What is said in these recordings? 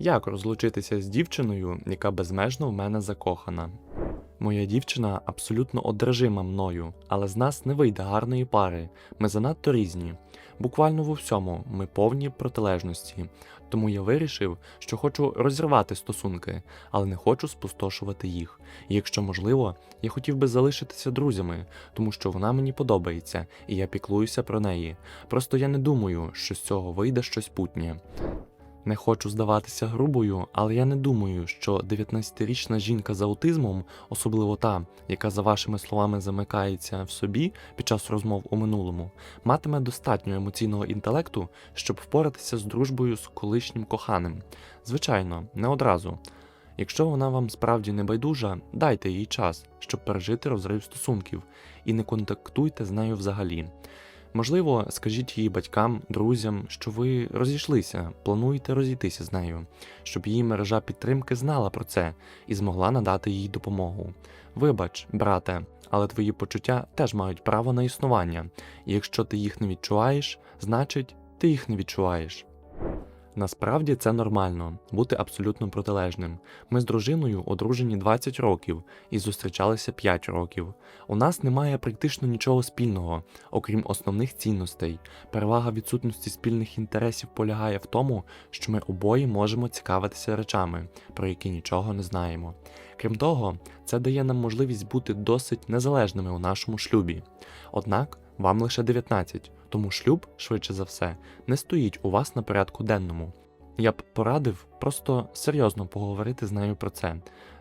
Як розлучитися з дівчиною, яка безмежно в мене закохана? Моя дівчина абсолютно одержима мною, але з нас не вийде гарної пари. Ми занадто різні. Буквально в усьому ми повні протилежності. Тому я вирішив, що хочу розірвати стосунки, але не хочу спустошувати їх. І якщо можливо, я хотів би залишитися друзями, тому що вона мені подобається, і я піклуюся про неї. Просто я не думаю, що з цього вийде щось путнє. Не хочу здаватися грубою, але я не думаю, що 19-річна жінка з аутизмом, особливо та, яка за вашими словами замикається в собі під час розмов у минулому, матиме достатньо емоційного інтелекту, щоб впоратися з дружбою з колишнім коханим. Звичайно, не одразу. Якщо вона вам справді не байдужа, дайте їй час, щоб пережити розрив стосунків, і не контактуйте з нею взагалі. Можливо, скажіть її батькам, друзям, що ви розійшлися, плануєте розійтися з нею, щоб її мережа підтримки знала про це і змогла надати їй допомогу. Вибач, брате, але твої почуття теж мають право на існування, і якщо ти їх не відчуваєш, значить ти їх не відчуваєш. Насправді це нормально бути абсолютно протилежним. Ми з дружиною одружені 20 років і зустрічалися 5 років. У нас немає практично нічого спільного, окрім основних цінностей. Перевага відсутності спільних інтересів полягає в тому, що ми обоє можемо цікавитися речами, про які нічого не знаємо. Крім того, це дає нам можливість бути досить незалежними у нашому шлюбі. Однак вам лише 19, тому шлюб, швидше за все, не стоїть у вас на порядку денному. Я б порадив просто серйозно поговорити з нею про це,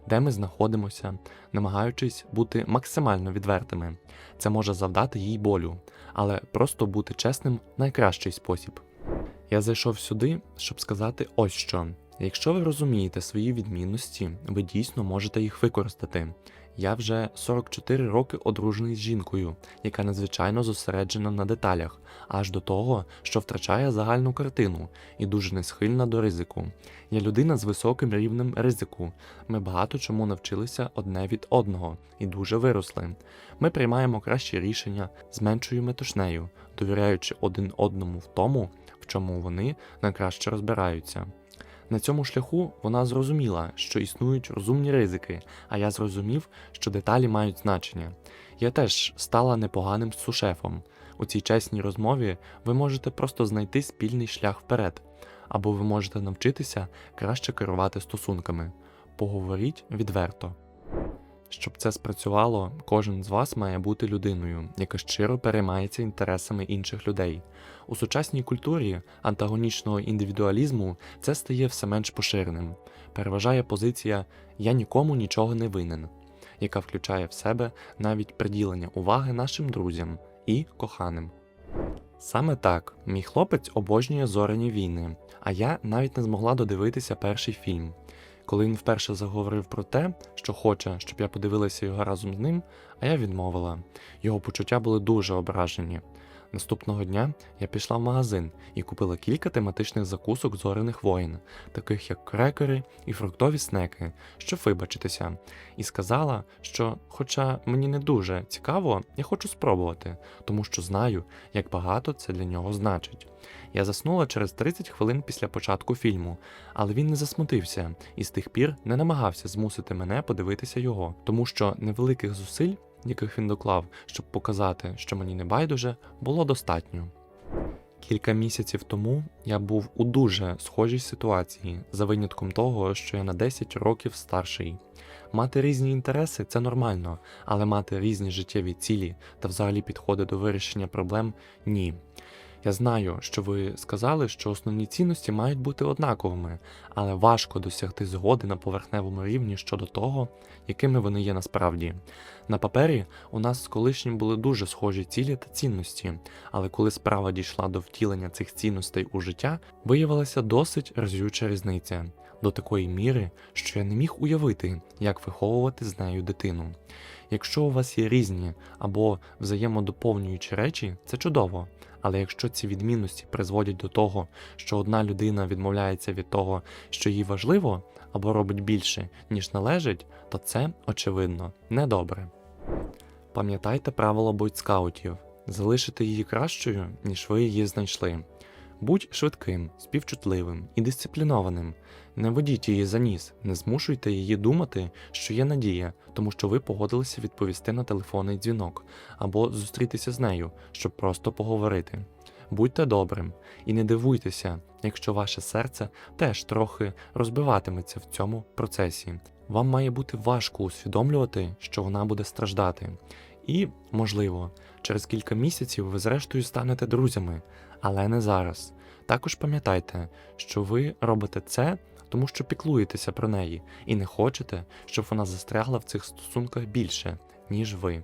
де ми знаходимося, намагаючись бути максимально відвертими. Це може завдати їй болю, але просто бути чесним найкращий спосіб. Я зайшов сюди, щоб сказати ось що. Якщо ви розумієте свої відмінності, ви дійсно можете їх використати. Я вже 44 роки одружений з жінкою, яка надзвичайно зосереджена на деталях, аж до того, що втрачає загальну картину і дуже не схильна до ризику. Я людина з високим рівнем ризику. Ми багато чому навчилися одне від одного і дуже виросли. Ми приймаємо кращі рішення, зменшуємо метушнею, довіряючи один одному в тому, в чому вони найкраще розбираються. На цьому шляху вона зрозуміла, що існують розумні ризики, а я зрозумів, що деталі мають значення. Я теж стала непоганим сушефом. У цій чесній розмові ви можете просто знайти спільний шлях вперед, або ви можете навчитися краще керувати стосунками. Поговоріть відверто. Щоб це спрацювало, кожен з вас має бути людиною, яка щиро переймається інтересами інших людей. У сучасній культурі антагонічного індивідуалізму це стає все менш поширеним. Переважає позиція Я нікому нічого не винен, яка включає в себе навіть приділення уваги нашим друзям і коханим. Саме так, мій хлопець обожнює зоряні війни, а я навіть не змогла додивитися перший фільм. Коли він вперше заговорив про те, що хоче, щоб я подивилася його разом з ним, а я відмовила. Його почуття були дуже ображені. Наступного дня я пішла в магазин і купила кілька тематичних закусок зоряних воїн, таких як крекери і фруктові снеки, щоб вибачитися, і сказала, що, хоча мені не дуже цікаво, я хочу спробувати, тому що знаю, як багато це для нього значить. Я заснула через 30 хвилин після початку фільму, але він не засмутився і з тих пір не намагався змусити мене подивитися його, тому що невеликих зусиль, яких він доклав, щоб показати, що мені не байдуже, було достатньо. Кілька місяців тому я був у дуже схожій ситуації, за винятком того, що я на 10 років старший. Мати різні інтереси це нормально, але мати різні життєві цілі та взагалі підходи до вирішення проблем ні. Я знаю, що ви сказали, що основні цінності мають бути однаковими, але важко досягти згоди на поверхневому рівні щодо того, якими вони є насправді. На папері у нас з колишнім були дуже схожі цілі та цінності, але коли справа дійшла до втілення цих цінностей у життя, виявилася досить розюча різниця до такої міри, що я не міг уявити, як виховувати з нею дитину. Якщо у вас є різні або взаємодоповнюючі речі, це чудово. Але якщо ці відмінності призводять до того, що одна людина відмовляється від того, що їй важливо, або робить більше, ніж належить, то це, очевидно, недобре. Пам'ятайте правило бойскаутів залишити її кращою, ніж ви її знайшли. Будь швидким, співчутливим і дисциплінованим. Не водіть її за ніс, не змушуйте її думати, що є надія, тому що ви погодилися відповісти на телефонний дзвінок або зустрітися з нею, щоб просто поговорити. Будьте добрим і не дивуйтеся, якщо ваше серце теж трохи розбиватиметься в цьому процесі. Вам має бути важко усвідомлювати, що вона буде страждати. І, можливо, через кілька місяців ви зрештою станете друзями, але не зараз. Також пам'ятайте, що ви робите це, тому що піклуєтеся про неї і не хочете, щоб вона застрягла в цих стосунках більше, ніж ви.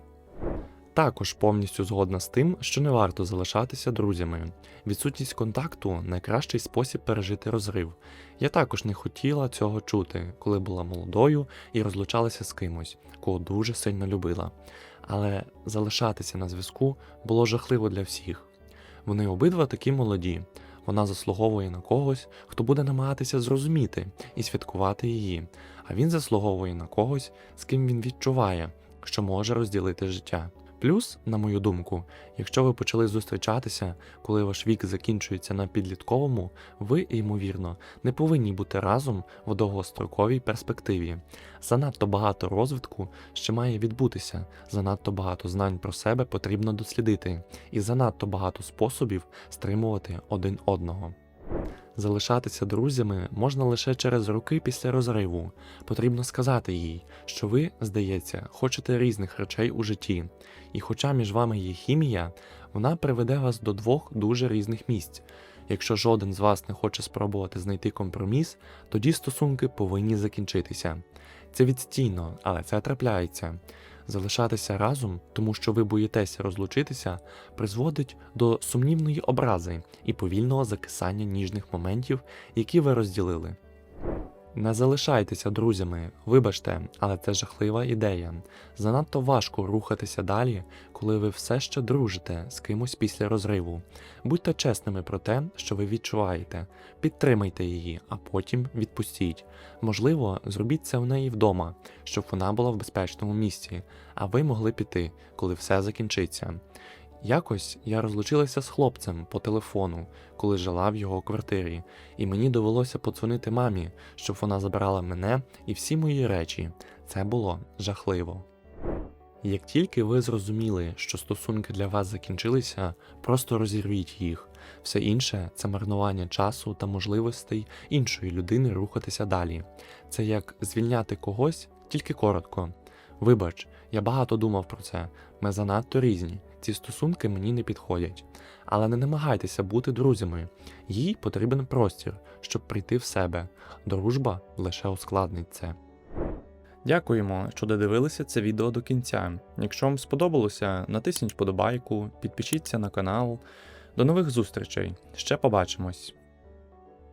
Також повністю згодна з тим, що не варто залишатися друзями. Відсутність контакту найкращий спосіб пережити розрив. Я також не хотіла цього чути, коли була молодою і розлучалася з кимось, кого дуже сильно любила. Але залишатися на зв'язку було жахливо для всіх. Вони обидва такі молоді. Вона заслуговує на когось, хто буде намагатися зрозуміти і святкувати її, а він заслуговує на когось, з ким він відчуває, що може розділити життя. Плюс, на мою думку, якщо ви почали зустрічатися, коли ваш вік закінчується на підлітковому, ви, ймовірно, не повинні бути разом в довгостроковій перспективі. Занадто багато розвитку ще має відбутися, занадто багато знань про себе потрібно дослідити, і занадто багато способів стримувати один одного. Залишатися друзями можна лише через роки після розриву. Потрібно сказати їй, що ви, здається, хочете різних речей у житті, і хоча між вами є хімія, вона приведе вас до двох дуже різних місць. Якщо жоден з вас не хоче спробувати знайти компроміс, тоді стосунки повинні закінчитися. Це відстійно, але це трапляється. Залишатися разом, тому що ви боїтеся розлучитися, призводить до сумнівної образи і повільного закисання ніжних моментів, які ви розділили. Не залишайтеся друзями, вибачте, але це жахлива ідея. Занадто важко рухатися далі, коли ви все ще дружите з кимось після розриву. Будьте чесними про те, що ви відчуваєте, підтримайте її, а потім відпустіть. Можливо, зробіть це в неї вдома, щоб вона була в безпечному місці, а ви могли піти, коли все закінчиться. Якось я розлучилася з хлопцем по телефону, коли жила в його квартирі, і мені довелося подзвонити мамі, щоб вона забирала мене і всі мої речі. Це було жахливо. Як тільки ви зрозуміли, що стосунки для вас закінчилися, просто розірвіть їх. Все інше це марнування часу та можливостей іншої людини рухатися далі. Це як звільняти когось тільки коротко. Вибач, я багато думав про це. Ми занадто різні. Ці стосунки мені не підходять. Але не намагайтеся бути друзями. Їй потрібен простір, щоб прийти в себе. Дружба лише ускладнить це. Дякуємо, що додивилися це відео до кінця. Якщо вам сподобалося, натисніть вподобайку, підпишіться на канал. До нових зустрічей. Ще побачимось.